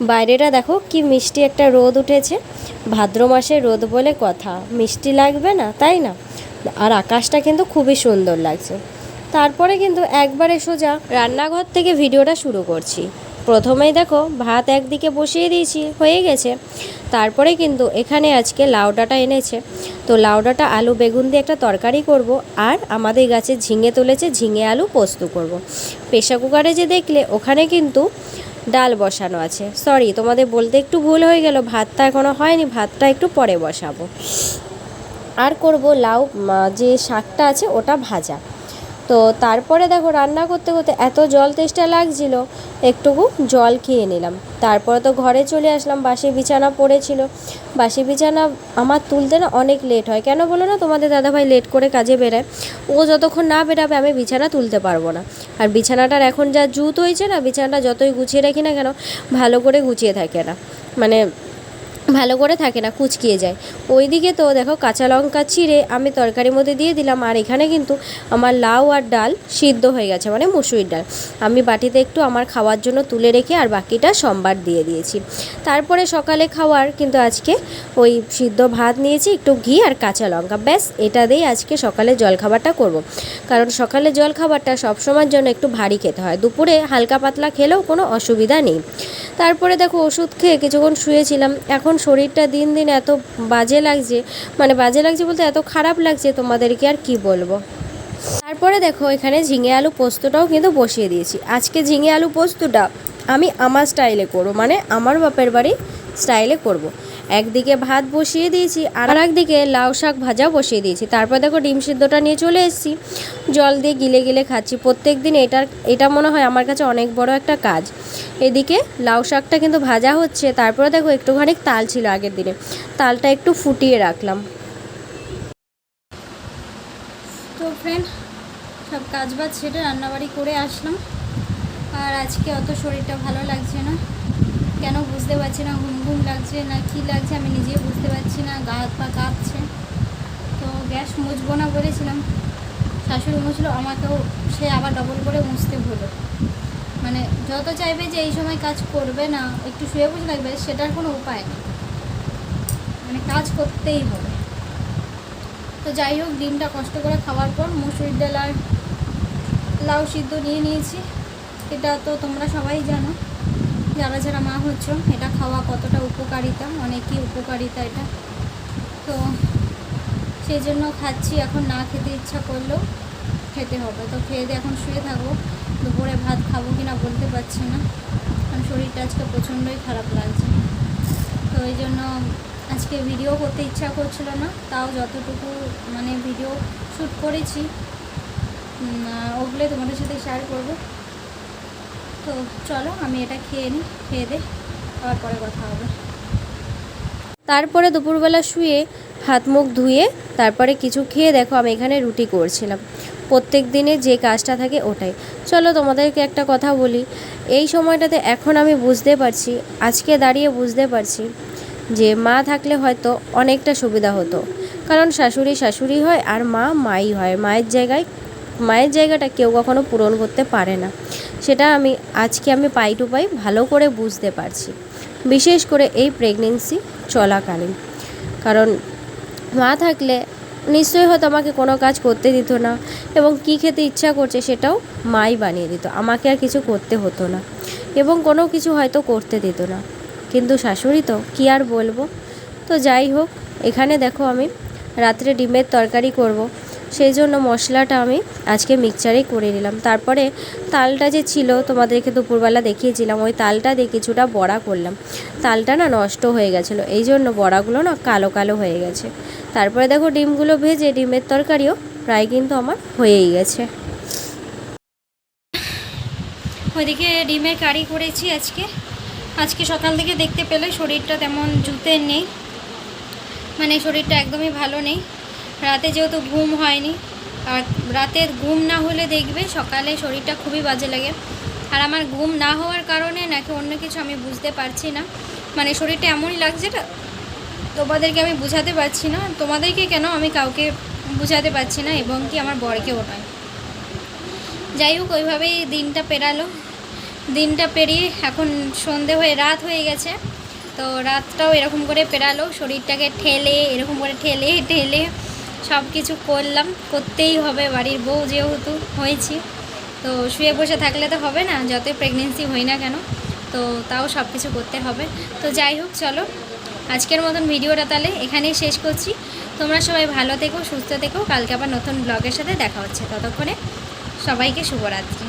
বাইরেটা দেখো কি মিষ্টি একটা রোদ উঠেছে। ভাদ্র মাসে রোদ বলে কথা। মিষ্টি লাগবে না, তাই না? আর আকাশটা কিন্তু খুবই সুন্দর লাগছে। তারপরে কিন্তু একবারে সোজা রান্নাঘর থেকে ভিডিওটা শুরু করছি। প্রথমেই দেখো ভাত একদিকে বসিয়ে দিয়েছি, হয়ে গেছে। তারপরে কিন্তু এখানে আজকে লাউ ডাঁটা এনেছে। তো লাউ ডাঁটা, আলু, বেগুন দিয়ে একটা তরকারি করব আর আমাদের গাছে ঝিঙে তুলেছে, ঝিঙে আলু পোস্ত করব। প্রেশার কুকারে যে দেখলে ওখানে কিন্তু ডাল বসানো আছে। সরি তোমাদের বলতে একটু ভুল হয়ে গেল। ভাতটা এখনও হয়নি, ভাতটা একটু পরে বসাবো। আর করব লাউ যে শাকটা আছে ওটা ভাজা। তো তারপরে দেখো রান্না করতে করতে এত জল তেষ্টা লাগছিল, একটুকু জল খেয়ে নিলাম। তারপরে তো ঘরে চলে আসলাম, বাসি বিছানা পড়েছিল। বাসি বিছানা আমার তুলতে না অনেক লেট হয়। কেন বলো না, তোমাদের দাদাভাই লেট করে কাজে বেরোয়। ও যতক্ষণ না বেরাবে আমি বিছানা তুলতে পারব না। আর বিছানাটার এখন যা জুত হয়েছে না, বিছানাটা যতই গুছিয়ে রাখি না কেন, ভালো করে গুছিয়ে থাকে না। মানে ভালো করে থাকে না, কুচকিয়ে যায়। ওইদিকে তো দেখো কাঁচা লঙ্কা চিড়ে আমি তরকারির মধ্যে দিয়ে দিলাম, আর এখানে কিন্তু আমার লাউ আর ডাল সিদ্ধ হয়ে গেছে মানে মুসুরির ডাল। আমি বাটিতে একটু আমার খাওয়ার জন্য তুলে রেখে আর বাকিটা সোমবার দিয়ে দিয়েছি। তারপরে সকালে খাওয়ার কিন্তু আজকে ওই সিদ্ধ ভাত নিয়েছি, একটু ঘি আর কাঁচা লঙ্কা। ব্যাস, এটা দিয়েই আজকে সকালে জলখাবারটা করব। কারণ সকালে জলখাবারটা সবসময়ের জন্য একটু ভারী খেতে হয়। দুপুরে হালকা পাতলা খেলেও কোনো অসুবিধা নেই। তারপরে দেখো ওষুধ খেয়ে কিছুক্ষণ শুয়েছিলাম। এখন শরীরটা দিন দিন এত বাজে লাগছে মানে বাজে লাগছে বলতে এত খারাপ লাগছে তোমাদেরকে আর কি বলব তারপরে দেখো, এখানে ঝিঙে আলু পোস্তটাও কিন্তু বসিয়ে দিয়েছি আজকে ঝিঙে আলু পোস্তটা আমি আমার স্টাইলে করব মানে আমার বাপের বাড়ি স্টাইলে করব। একদিকে ভাত বসিয়ে দিয়েছি, আর একদিকে লাউ শাক ভাজা বসিয়ে দিয়েছি। তারপর দেখো ডিম সিদ্ধটা নিয়ে চলে এসেছি। জল দিয়ে গিলে গিলে খাচ্ছি। প্রত্যেক দিন এটার, এটা মনে হয় আমার কাছে অনেক বড় একটা কাজ। এদিকে লাউ শাকটা কিন্তু ভাজা হচ্ছে, তারপরে দেখো একটুখানি তাল ছিল আগের দিনে। তালটা একটু ফুটিয়ে রাখলাম। তো ফ্রেন্ড সব কাজ বাজ সেটা রান্নাবাড়ি করে আসলাম। আর আজকে অত শরীরটা ভালো লাগছে না। কেন বুঝতে পারছি না, ঘুম ঘুম লাগছে না, কি লাগছে আমি নিজেও বুঝতে পারছি না, গা হাত পা কাঁপছে। তো গ্যাস মুছবো না বলেছিলাম, শাশুড়ি মুছলো আমাকেও সে আবার ডবল করে মুছতে হলো মানে যত চাইবে যে এই সময় কাজ করবে না, একটু শুয়ে বসে থাকবে, সেটার কোনো উপায় নেই। মানে কাজ করতেই হবে। তো যাই হোক, ডিমটা কষ্ট করে খাওয়ার পর মুসুরির ডাল আর লাউ সিদ্ধ নিয়ে নিয়েছি। এটা তো তোমরা সবাই জানো। যারা যারা মা হচ্ছ, এটা খাওয়া কতটা উপকারিতা? অনেকই উপকারিতা এটা। তো সেই জন্য খাচ্ছি, এখন না খেতে ইচ্ছা করলেও খেতে হবে। তো খেয়ে দিয়ে এখন শুয়ে থাকব। দুপুরে ভাত খাব কি না বলতে পারছি না। কারণ শরীরটা আজকে প্রচণ্ডই খারাপ লাগছে। তো এই জন্য আজকে ভিডিও করতে ইচ্ছা করছিল না। তাও যতটুকু মানে ভিডিও শ্যুট করেছি ওগুলোই তোমাদের সাথে শেয়ার করব। তো চলো, আমি এটা খেয়ে নিই, খেয়ে দে আবার পরে কথা হবে। তারপরে দুপুরবেলা শুয়ে হাত মুখ ধুয়ে তারপরে কিছু খেয়ে দেখো, আমি এখানে রুটি করছিলাম। প্রত্যেক দিনে যে কাজটা থাকে ওটাই। চলো, তোমাদেরকে একটা কথা বলি। এই সময়টাতে এখন আমি বুঝতে পারছি, আজকে দাঁড়িয়ে বুঝতে পারছি যে মা থাকলে হয়তো অনেকটা সুবিধা হতো। কারণ শাশুড়ি শাশুড়ি হয় আর মা মাই হয়। মায়ের জায়গায়, মায়ের জায়গাটা কেউ কখনো পূরণ করতে পারে না। সেটা আমি, আজকে আমি পাই টু পাই ভালো করে বুঝতে পারছি। বিশেষ করে এই প্রেগনেন্সি চলাকালীন। কারণ মা থাকলে নিশ্চয়ই হয়তো আমাকে কোনো কাজ করতে দিত না এবং কি খেতে ইচ্ছা করছে সেটাও মাই বানিয়ে দিত। আমাকে আর কিছু করতে হতো না এবং কোনো কিছু হয়তো করতে দিত না। কিন্তু শাশুড়ি তো, কী আর বলব? তো যাই হোক, এখানে দেখো আমি রাত্রে ডিমের তরকারি করব। সেই জন্য মশলাটা আমি আজকে মিক্সচারেই করে নিলাম। তারপরে তালটা যে ছিল, তোমাদেরকে দুপুরবেলা দেখিয়েছিলাম, ওই তালটা দিয়ে কিছুটা বড়া করলাম। তালটা না নষ্ট হয়ে গেছিল, এই জন্য বড়াগুলো না কালো কালো হয়ে গেছে। তারপরে দেখো ডিমগুলো ভেজে, ডিমের তরকারিও প্রায় কিন্তু আমার হয়েই গেছে। ওইদিকে ডিমের কারি করেছি আজকে। আজকে সকাল থেকে দেখতে পেলে শরীরটা তেমন জুতের নেই। মানে শরীরটা একদমই ভালো নেই। রাতে যেহেতু ঘুম হয়নি, আর রাতে ঘুম না হলে দেখবে সকালে শরীরটা খুবই বাজে লাগে। আর আমার ঘুম না হওয়ার কারণে নাকি অন্য কিছু আমি বুঝতে পারছি না। মানে শরীরটা এমনই লাগছে তোমাদেরকে আমি বুঝাতে পারছি না। তোমাদেরকে কেন আমি কাউকে বুঝাতে পারছি না, এবং কি আমার বরকেও নয়। যাই হোক, ওইভাবেই দিনটা পেরালো। দিনটা পেরিয়ে এখন সন্ধে হয়ে, রাত হয়ে গেছে। তো রাতটাও এরকম করে পেরালো, শরীরটাকে ঠেলে, এরকম করে ঠেলে ঠেলে সব কিছু করলাম, করতেই হবে, বাড়ির বউ যেহেতু হয়েছি। তো শুয়ে বসে থাকলে তো হবে না, যতই প্রেগনেন্সি হই না কেন, তো তাও সব কিছু করতে হবে। তো যাই হোক, চলো, আজকের মতন ভিডিওটা তাহলে এখানেই শেষ করছি। তোমরা সবাই ভালো থেকো, সুস্থ থেকো, কালকে আবার নতুন ব্লগের সাথে দেখা হচ্ছে। ততক্ষণে সবাইকে শুভরাত্রি।